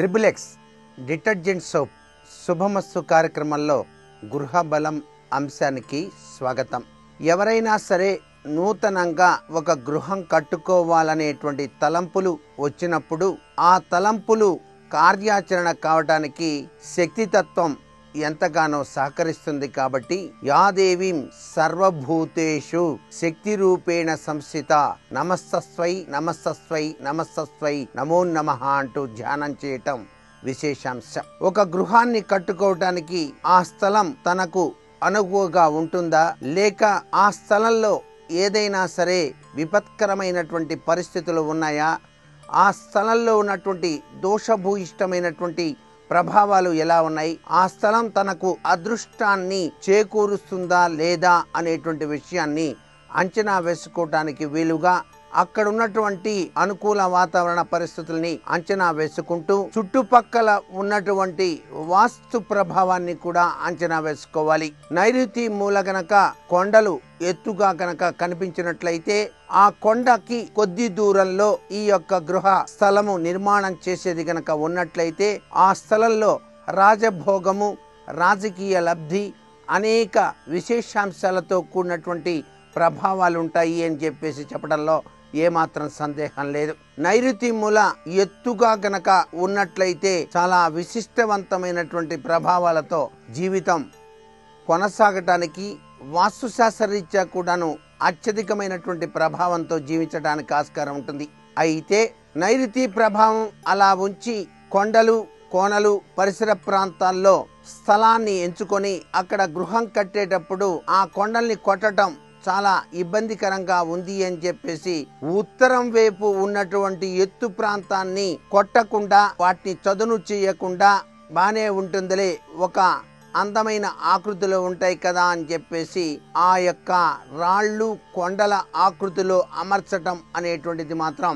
Triple X detergent soap శుభమస్సు కార్యక్రమంలో గృహ బలం అంశానికి స్వాగతం. ఎవరైనా సరే నూతనంగా ఒక గృహం కట్టుకోవాలనేటువంటి తలంపులు వచ్చినప్పుడు ఆ తలంపులు కార్యాచరణ కావడానికి శక్తితత్వం ఎంతగానో సహకరిస్తుంది కాబట్టి యాదేవీం సర్వభూతేషు శక్తి రూపేణ సంస్థిత. నమస్తస్వై నమస్తస్వై నమస్తస్వై నమో నమ అంటూ ధ్యానం చేయటం విశేషాంశం. ఒక గృహాన్ని కట్టుకోవటానికి ఆ స్థలం తనకు అనుకువగా ఉంటుందా? లేక ఆ స్థలంలో ఏదైనా సరే విపత్కరమైనటువంటి పరిస్థితులు ఉన్నాయా? ఆ స్థలంలో ఉన్నటువంటి దోషభూయిష్టమైనటువంటి ప్రభావాలు ఎలా ఉన్నాయి? ఆ స్థలం తనకు అదృష్టాన్ని చేకూరుస్తుందా లేదా అనేటువంటి విషయాన్ని అంచనా వేసుకోవటానికి వీలుగా అక్కడ ఉన్నటువంటి అనుకూల వాతావరణ పరిస్థితుల్ని అంచనా వేసుకుంటూ చుట్టుపక్కల ఉన్నటువంటి వాస్తు ప్రభావాన్ని కూడా అంచనా వేసుకోవాలి. నైరుతి మూల గనక కొండలు ఎత్తుగా గనక కనిపించినట్లయితే ఆ కొండకి కొద్ది దూరంలో ఈ యొక్క గృహ స్థలము నిర్మాణం చేసేది గనక ఉన్నట్లయితే ఆ స్థలంలో రాజభోగము రాజకీయ లబ్ధి అనేక విశేషాంశాలతో కూడినటువంటి ప్రభావాలు ఉంటాయి అని చెప్పేసి చెప్పడంలో ఏమాత్రం సందేహం లేదు. నైరుతి మూల ఎత్తుగా గనక ఉన్నట్లయితే చాలా విశిష్టవంతమైనటువంటి ప్రభావాలతో జీవితం కొనసాగటానికి వాస్తుశాస్త్రరీత్యా కూడాను అత్యధికమైనటువంటి ప్రభావంతో జీవించడానికి ఆస్కారం ఉంటుంది. అయితే నైరుతి ప్రభావం అలా ఉంచి కొండలు కోనలు పరిసర ప్రాంతాల్లో స్థలాన్ని ఎంచుకొని అక్కడ గృహం కట్టేటప్పుడు ఆ కొండల్ని కొట్టడం చాలా ఇబ్బందికరంగా ఉంది అని చెప్పేసి ఉత్తరం వైపు ఉన్నటువంటి ఎత్తు ప్రాంతాన్ని కొట్టకుండా వాటిని చదును చేయకుండా బానే ఉంటుందిలే. ఒక అందమైన ఆకృతిలో ఉంటాయి కదా అని చెప్పేసి ఆ యొక్క రాళ్ళు కొండల ఆకృతిలో అమర్చటం అనేటువంటిది మాత్రం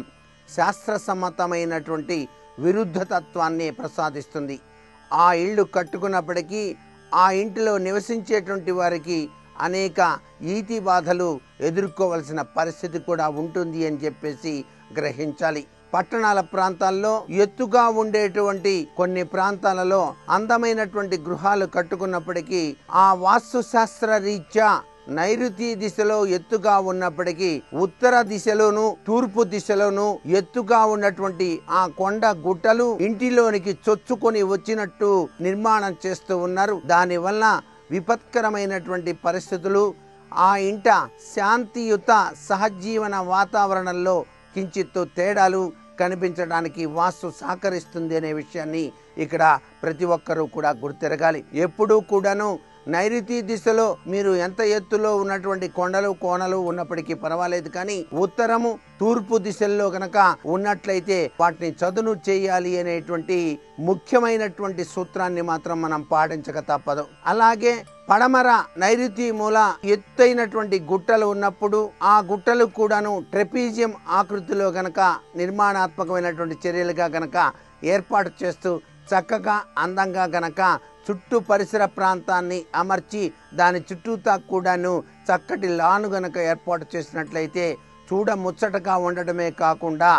శాస్త్రసమ్మతమైనటువంటి విరుద్ధ తత్వాన్ని ప్రసాదిస్తుంది. ఆ ఇళ్ళు కట్టుకున్నప్పటికీ ఆ ఇంటిలో నివసించేటువంటి వారికి అనేక ఈతి బాధలు ఎదుర్కోవలసిన పరిస్థితి కూడా ఉంటుంది అని చెప్పేసి గ్రహించాలి. పట్టణాల ప్రాంతాల్లో ఎత్తుగా ఉండేటువంటి కొన్ని ప్రాంతాలలో అందమైనటువంటి గృహాలు కట్టుకున్నప్పటికీ ఆ వాస్తుశాస్త్ర రీత్యా నైరుతి దిశలో ఎత్తుగా ఉన్నప్పటికీ ఉత్తర దిశలోను తూర్పు దిశలోను ఎత్తుగా ఉన్నటువంటి ఆ కొండ గుట్టలు ఇంటిలోనికి చొచ్చుకొని వచ్చినట్టు నిర్మాణం చేస్తూ ఉన్నారు. దానివల్ల విపత్కరమైనటువంటి పరిస్థితులు ఆ ఇంట శాంతియుత సహజీవన వాతావరణంలో కించిత్తు తేడాలు కనిపించడానికి వాస్తు సహకరిస్తుంది అనే విషయాన్ని ఇక్కడ ప్రతి ఒక్కరూ కూడా గుర్తెరగాలి. ఎప్పుడూ కూడాను నైరుతి దిశలో మీరు ఎంత ఎత్తులో ఉన్నటువంటి కొండలు కోనలు ఉన్నప్పటికీ పర్వాలేదు కానీ ఉత్తరము తూర్పు దిశల్లో కనుక ఉన్నట్లయితే వాటిని చదును చేయాలి అనేటువంటి ముఖ్యమైనటువంటి సూత్రాన్ని మాత్రం మనం పాటించక తప్పదు. అలాగే పడమర నైరుతి మూల ఎత్తైనటువంటి గుట్టలు ఉన్నప్పుడు ఆ గుట్టలు కూడాను ట్రెపీజియం ఆకృతిలో గనక నిర్మాణాత్మకమైనటువంటి చర్యలుగా గనక ఏర్పాటు చేస్తూ చక్కగా అందంగా గనక చుట్టూ పరిసర ప్రాంతాన్ని అమర్చి దాని చుట్టూతా కూడాను చక్కటి లాను గనక ఏర్పాటు చేసినట్లయితే చూడ ముచ్చటగా ఉండడమే కాకుండా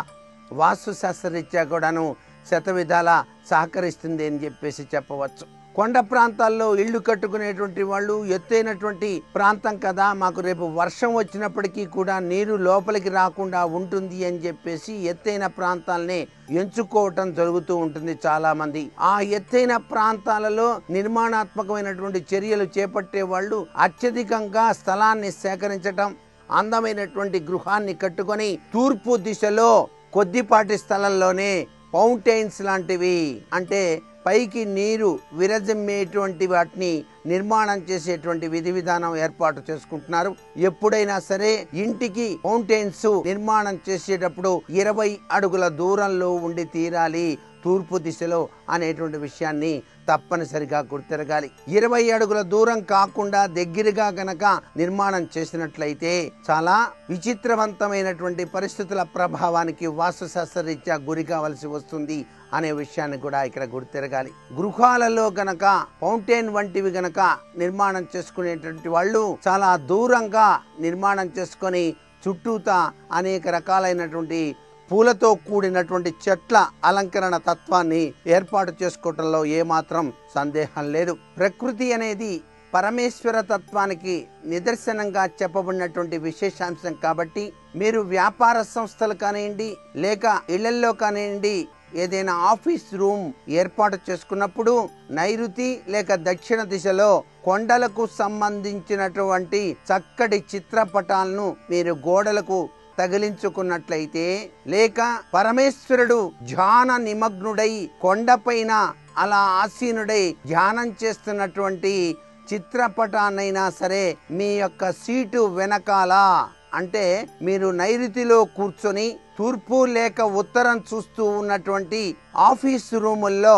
వాస్తు శాస్త్రరీత్యా కూడాను శతవిధాల సహకరిస్తుంది అని చెప్పేసి చెప్పవచ్చు. కొండ ప్రాంతాల్లో ఇళ్ళు కట్టుకునేటువంటి వాళ్ళు ఎత్తైనటువంటి ప్రాంతం కదా మాకు రేపు వర్షం వచ్చినప్పటికీ కూడా నీరు లోపలికి రాకుండా ఉంటుంది అని చెప్పేసి ఎత్తైన ప్రాంతాలనే ఎంచుకోవటం జరుగుతూ ఉంటుంది చాలా మంది ఆ ఎత్తైన ప్రాంతాలలో నిర్మాణాత్మకమైనటువంటి చర్యలు చేపట్టే వాళ్ళు అత్యధికంగా స్థలాన్ని సేకరించటం అందమైనటువంటి గృహాన్ని కట్టుకొని తూర్పు దిశలో కొద్దిపాటి స్థలంలోనే ఫౌంటైన్స్ లాంటివి అంటే పైకి నీరు విరజమ్మేటువంటి వాటిని నిర్మాణం చేసేటువంటి విధి విధానం ఏర్పాటు చేసుకుంటున్నారు. ఎప్పుడైనా సరే ఇంటికి ఫౌంటైన్స్ నిర్మాణం చేసేటప్పుడు ఇరవై అడుగుల దూరంలో ఉండి తీరాలి తూర్పు దిశలో అనేటువంటి విషయాన్ని తప్పనిసరిగా గుర్తిరగాలి. ఇరవై అడుగుల దూరం కాకుండా దగ్గరగా గనక నిర్మాణం చేసినట్లయితే చాలా విచిత్రవంతమైనటువంటి పరిస్థితుల ప్రభావానికి వాస్తుశాస్త్రరీత్యా గురి కావలసి వస్తుంది. అనే విషయాన్ని కూడా ఇక్కడ గుర్తిరగాలి. గృహాలలో గనక ఫౌంటైన్ వంటివి గనక నిర్మాణం చేసుకునేటువంటి వాళ్ళు చాలా దూరంగా నిర్మాణం చేసుకొని చుట్టూతా అనేక రకాలైనటువంటి పూలతో కూడినటువంటి చెట్ల అలంకరణ తత్వాన్ని ఏర్పాటు చేసుకోవటంలో ఏమాత్రం సందేహం లేదు. ప్రకృతి అనేది పరమేశ్వర తత్వానికి నిదర్శనంగా చెప్పబడినటువంటి విశేషాంశం కాబట్టి మీరు వ్యాపార సంస్థలు కానివ్వండి లేక ఇళ్ళల్లో కానివ్వండి ఏదైనా ఆఫీస్ రూమ్ ఏర్పాటు చేసుకున్నప్పుడు నైరుతి లేక దక్షిణ దిశలో కొండలకు సంబంధించినటువంటి చక్కటి చిత్రపటాలను మీరు గోడలకు తగిలించుకున్నట్లయితే లేక పరమేశ్వరుడు ధ్యాన నిమగ్నుడై కొండపైన అలా ఆసీనుడై ధ్యానం చేస్తున్నటువంటి చిత్రపటాన్నైనా సరే మీ యొక్క సీటు వెనకాల అంటే మీరు నైరుతిలో కూర్చొని తూర్పు లేక ఉత్తరం చూస్తూ ఉన్నటువంటి ఆఫీస్ రూముల్లో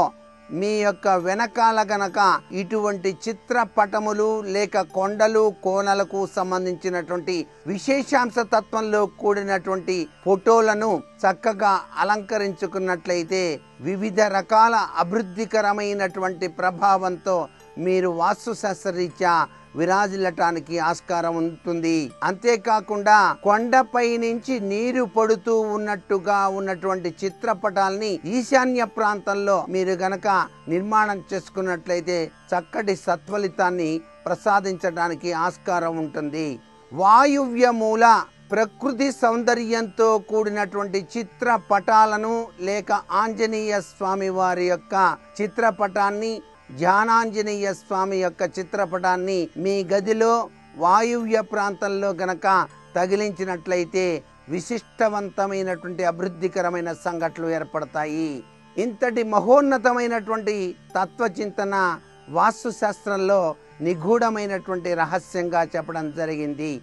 మీ యొక్క వెనకాల గనక ఇటువంటి చిత్రపటములు లేక కొండలు కోనలకు సంబంధించినటువంటి విశేషాంశ తత్వంలో కూడినటువంటి ఫోటోలను చక్కగా అలంకరించుకున్నట్లయితే వివిధ రకాల అభివృద్ధికరమైనటువంటి ప్రభావంతో మీరు వాస్తుశాస్త్రరీత్యా విరాజిల్లటానికి ఆస్కారం ఉంటుంది. అంతేకాకుండా కొండపై నుంచి నీరు పడుతూ ఉన్నట్టుగా ఉన్నటువంటి చిత్రపటాల్ని ఈశాన్య ప్రాంతంలో మీరు గనక నిర్మాణం చేసుకున్నట్లయితే చక్కటి సత్ఫలితాన్ని ప్రసాదించడానికి ఆస్కారం ఉంటుంది. వాయువ్య మూల ప్రకృతి సౌందర్యంతో కూడినటువంటి చిత్రపటాలను లేక ఆంజనేయ స్వామి వారి యొక్క చిత్రపటాన్ని ధ్యానాంజనేయ స్వామి యొక్క చిత్రపటాన్ని మీ గదిలో వాయువ్య ప్రాంతంలో గనక తగిలించినట్లయితే విశిష్టవంతమైనటువంటి అభివృద్ధికరమైన సంఘటనలు ఏర్పడతాయి. ఇంతటి మహోన్నతమైనటువంటి తత్వచింతన వాస్తుశాస్త్రంలో నిగూఢమైనటువంటి రహస్యంగా చెప్పడం జరిగింది.